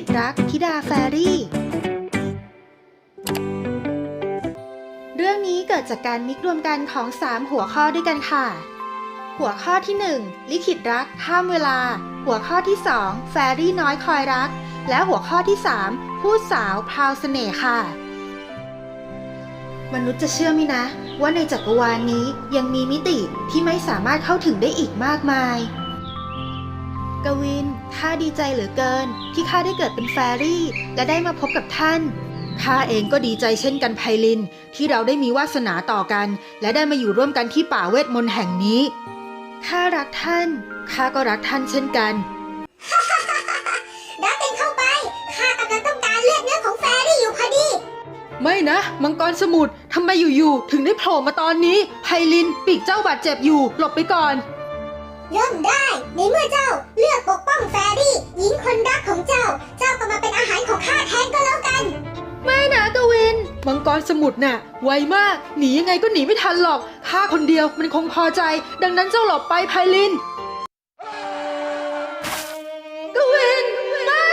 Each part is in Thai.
ขิตรักธิดาแฟรี่ เรื่องนี้เกิดจากการมิกรวมกันของ 3 หัวข้อด้วยกันค่ะ หัวข้อที่ 1 ลิขิตรักข้ามเวลา หัวข้อที่ 2 แฟรี่น้อยคอยรัก และหัวข้อที่3พูดสาวพราวเสน่ห์ค่ะ มนุษย์จะเชื่อไหมนะ ว่าในจักรวาลนี้ยังมีมิติที่ไม่สามารถเข้าถึงได้อีกมากมาย กวินข้าดีใจเหลือเกิน ที่ข้าได้เกิดเป็นแฟรี่ และได้มาพบกับท่านข้าเองก็ดีใจเช่นกันไพลิน ที่เราได้มีวาสนาต่อกัน และได้มาอยู่ร่วมกันที่ป่าเวทมนต์แห่งนี้ข้ารักท่านข้าก็รักท่านเช่นกันรับเป็นเข้าไปข้ากำลังต้องการเลือดเนื้อของแฟรี่อยู่พอดี ไม่นะ มังกรสมุทรทำไมอยู่ๆถึงได้โผล่มาตอนนี้ไพลินปีกเจ้าบาดเจ็บอยู่หลบไปก่อน เริ่มได้ในเมื่อเจ้า มังกรสมุทรน่ะ ไวมาก หนียังไงก็หนีไม่ทันหรอกข้าคนเดียวมันคงพอใจ ดังนั้นเจ้าหลบไปไพลินกวินไม่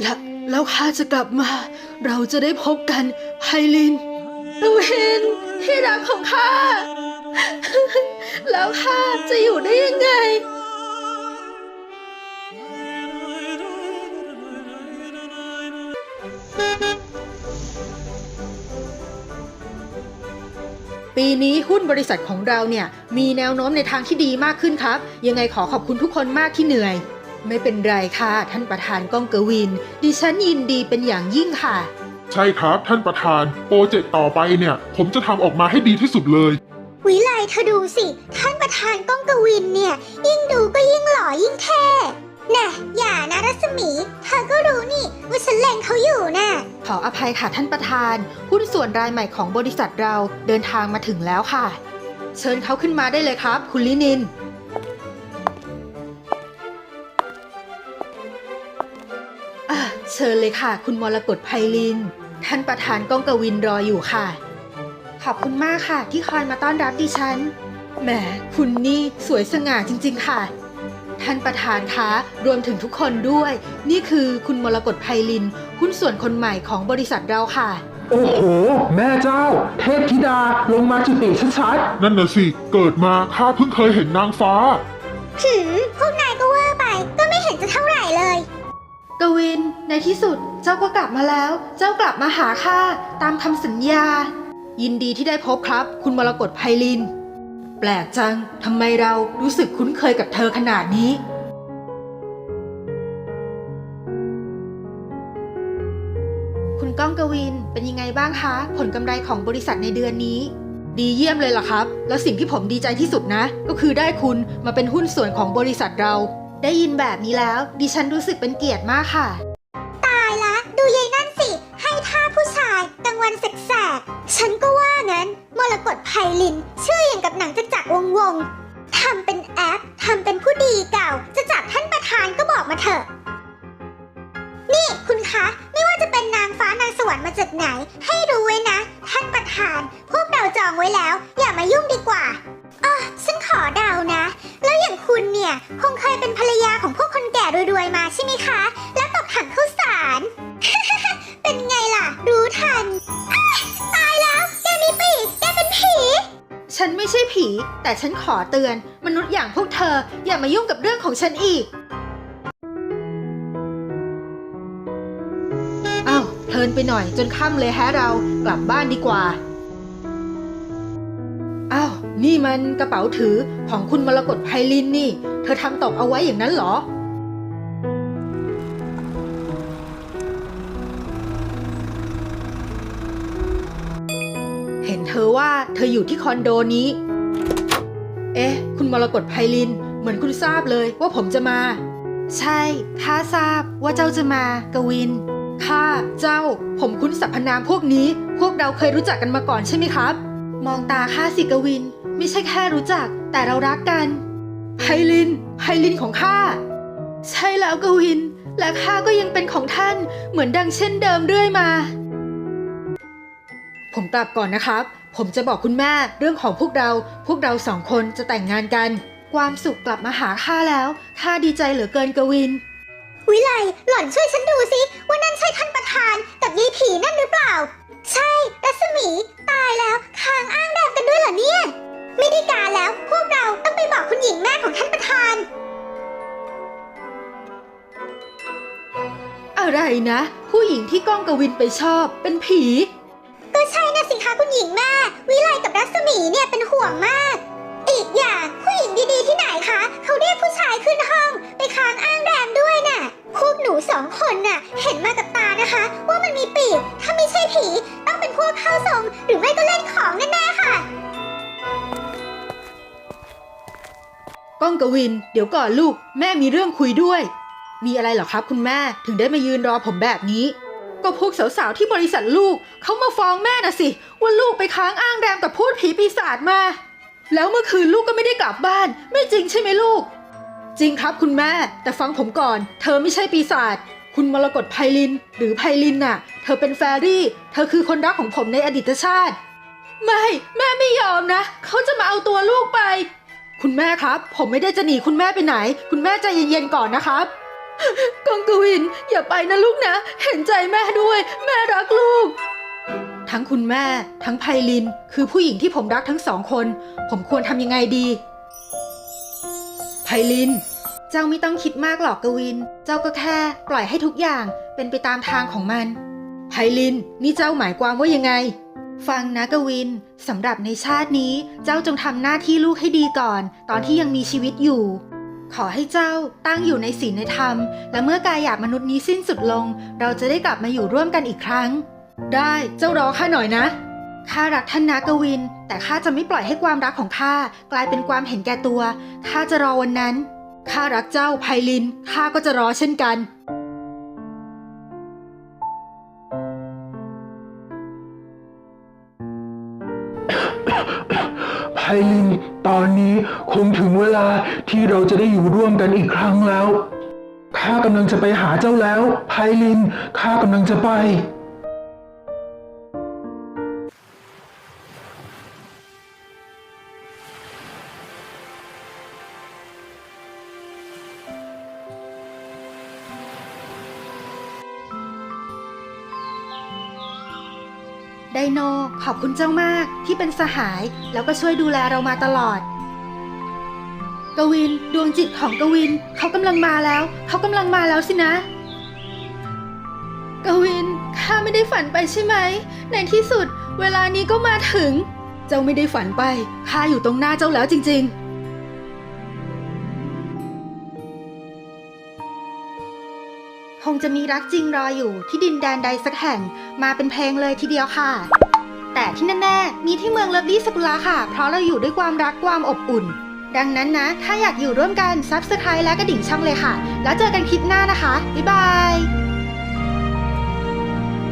แล้วแล้วข้าจะกลับมา เราจะได้พบกันไพลินกวินที่รักของข้าแล้วข้าจะอยู่ได้ยังไง ปีนี้หุ้นบริษัทของเราเนี่ยมีแนวโน้มในทางที่ดีมากขึ้นครับ ยังไงขอขอบคุณทุกคนมากที่เหนื่อย ไม่เป็นไรค่ะ ท่านประธานก้องเกวิน ดิฉันยินดีเป็นอย่างยิ่งค่ะ ใช่ครับท่านประธาน โปรเจกต์ต่อไปเนี่ย ผมจะทำออกมาให้ดีที่สุดเลย วิไลเธอดูสิ ท่านประธานก้องกวินเนี่ย ยิ่งดูก็ยิ่งหล่อยิ่งเท่ น่ะ อย่านะรัศมี เธอก็รู้นี่ว่าฉัน เขาอยู่น่ะ ขออภัยค่ะท่านประธาน หุ้นส่วนรายใหม่ของบริษัทเราเดินทางมาถึงแล้วค่ะ เชิญเขาขึ้นมาได้เลยครับ คุณลินิน อะเชิญเลยค่ะ คุณมรกตไพลิน ท่านประธานก้องกวินรออยู่ค่ะ ขอบคุณมากค่ะ ที่คอยมาต้อนรับดิฉัน แหม คุณนี่สวยสง่าจริง ๆ ค่ะ ท่านประธานคะ รวมถึงทุกคนด้วย นี่คือคุณมรกตไพลิน หุ้นส่วนคนใหม่ของบริษัทเราค่ะ โอ้โห แม่เจ้า เทพธิดาลงมาจุติชัดนั่นน่ะสิ เกิดมาข้าเพิ่งเคยเห็นนางฟ้าหืมพวกนายก็เวอร์ไป ก็ไม่เห็นจะเท่าไหร่เลย กวิน ในที่สุดเจ้าก็กลับมาแล้ว เจ้ากลับมาหาข้าตามคำสัญญา ยินดีที่ได้พบครับ คุณมรกตไพลิน แปลกจัง ทำไมเรารู้สึกคุ้นเคยกับเธอขนาดนี้ คุณก้องกวินเป็นยังไงบ้างคะ ผลกำไรของบริษัทในเดือนนี้ ดีเยี่ยมเลยล่ะครับ แล้วสิ่งที่ผมดีใจที่สุดนะ ก็คือได้คุณมาเป็นหุ้นส่วนของบริษัทเรา ได้ยินแบบนี้แล้ว ดิฉันรู้สึกเป็นเกียรติมากค่ะ กตไพลิน ชื่ออย่างกับหนังจะจักวงวงทำเป็นแอปทำเป็นผู้ดีเก่า จะจับท่านประธานก็บอกมาเถอะ นี่คุณคะ ไม่ว่าจะเป็นนางฟ้านางสวรรค์มาจากไหน ให้รู้ไว้นะ ท่านประธาน พวกเราจองไว้แล้ว อย่ามายุ่งดีกว่าอะฉันขอเดานะ แล้วอย่างคุณเนี่ย คงเคยเป็นภรรยาของพวกคนแก่รวยๆมาใช่ไหมคะ ฉันไม่ใช่ผี แต่ฉันขอเตือน มนุษย์อย่างพวกเธอ อย่ามายุ่งกับเรื่องของฉันอีก อ้าวเพลินไปหน่อยจนค่ำเลยแฮะเรากลับบ้านดีกว่า อ้าว นี่มันกระเป๋าถือของคุณมรกตไพลินนี่ เธอทำตกเอาไว้อย่างนั้นเหรอ ว่าเธออยู่ที่คอนโดนี้ เอ๊ะ คุณมรกตไพลิน เหมือนคุณทราบเลยว่าผมจะมา ใช่ข้าทราบว่าเจ้าจะมากวินข้าเจ้า ผมคุ้นสรรพนามพวกนี้ พวกเราเคยรู้จักกันมาก่อนใช่ไหมครับ มองตาข้าสิกวิน ไม่ใช่แค่รู้จัก แต่เรารักกันไพลินไพลินของข้าใช่แล้วกวิน และข้าก็ยังเป็นของท่านเหมือนดังเช่นเดิมเรื่อยมา ผมกลับก่อนนะครับ ผมจะบอกคุณแม่เรื่องของพวกเรา พวกเราสองคนจะแต่งงานกัน ความสุขกลับมาหาข้าแล้ว ข้าดีใจเหลือเกินกวิน วิไลหล่อนช่วยฉันดูสิว่านั่นใช่ท่านประธานกับยายผีนั่นหรือเปล่า ใช่รัศมี ตายแล้วคางอ้างแดงกันด้วยเหรอเนี่ย ไม่ได้การแล้วพวกเราต้องไปบอกคุณหญิงแม่ของท่านประธาน อะไรนะ ผู้หญิงที่ก้องกวินไปชอบเป็นผีก็ ใช่นะสินคะคุณหญิงแม่ วิไลกับรัศมีเนี่ยเป็นห่วงมาก อีกอย่างผู้หญิงดีๆที่ไหนคะ เขาเรียกผู้ชายขึ้นห้อง ไปค้างอ้างแรมด้วยน่ะ พวกหนูสองคนน่ะ เห็นมากับตานะคะ ว่ามันมีปีก ถ้าไม่ใช่ผี ต้องเป็นพวกเข้าทรง หรือไม่ก็เล่นของแน่ๆค่ะ ก้องกวิน เดี๋ยวก่อนลูก แม่มีเรื่องคุยด้วย มีอะไรเหรอครับคุณแม่ถึงได้มายืนรอผมแบบนี้ ก็พวกสาวๆที่บริษัทลูกเขามาฟ้องแม่น่ะสิ ว่าลูกไปค้างอ้างแรมกับพูดผีปีศาจมา แล้วเมื่อคืนลูกก็ไม่ได้กลับบ้าน ไม่จริงใช่ไหมลูก จริงครับคุณแม่ แต่ฟังผมก่อน เธอไม่ใช่ปีศาจคุณมรกตไพลิน หรือไพลินน่ะ เธอเป็นแฟรี่ เธอคือคนรักของผมในอดีตชาติ ไม่ แม่ไม่ยอมนะ เขาจะมาเอาตัวลูกไป คุณแม่ครับ ผมไม่ได้จะหนีคุณแม่ไปไหน คุณแม่ใจเย็นๆก่อนนะครับ กองกวินอย่าไปนะลูกนะ เห็นใจแม่ด้วย แม่รักลูก ทั้งคุณแม่ ทั้งไพลิน คือผู้หญิงที่ผมรักทั้งสองคน ผมควรทำยังไงดี ไพลิน เจ้าไม่ต้องคิดมากหรอกกวิน เจ้าก็แค่ปล่อยให้ทุกอย่างเป็นไปตามทางของมัน ไพลิน นี่เจ้าหมายความว่ายังไง ฟังนะกวินสำหรับในชาตินี้เจ้าจงทำหน้าที่ลูกให้ดีก่อน ตอนที่ยังมีชีวิตอยู่ ขอให้เจ้าตั้งอยู่ในศีลในธรรม และเมื่อกายหยาบมนุษย์นี้สิ้นสุดลง เราจะได้กลับมาอยู่ร่วมกันอีกครั้ง ได้เจ้ารอข้าหน่อยนะข้ารักท่านนะกวิน แต่ข้าจะไม่ปล่อยให้ความรักของข้ากลายเป็นความเห็นแก่ตัวข้าจะรอวันนั้นข้ารักเจ้าไพลินข้าก็จะรอเช่นกันไพลิน ตอนนี้คงถึงเวลาที่เราจะได้อยู่ร่วมกันอีกครั้งแล้ว ข้ากำลังจะไปหาเจ้าแล้ว ไพลิน ข้ากำลังจะไป ไดโนขอบคุณเจ้ามากที่เป็นสหาย แล้วก็ช่วยดูแลเรามาตลอด กวินดวงจิตของกวินเขากำลังมาแล้ว เขากำลังมาแล้วสินะ กวินข้าไม่ได้ฝันไปใช่ไหม ในที่สุด เวลานี้ก็มาถึง เจ้าไม่ได้ฝันไปข้าอยู่ตรงหน้าเจ้าแล้วจริง ๆ คงจะมีรักจริงรออยู่ที่ดินแดนใดสักแห่งมาเป็นเพลงเลยทีเดียวค่ะ แต่ที่แน่ๆมีที่เมืองเลิฟลี่สกุลาค่ะ เพราะเราอยู่ด้วยความรักความอบอุ่น ดังนั้นนะ ถ้าอยากอยู่ร่วมกันซับสไครต์และกระดิ่งช่องเลยค่ะ แล้วเจอกันคลิปหน้านะคะบ๊ายบาย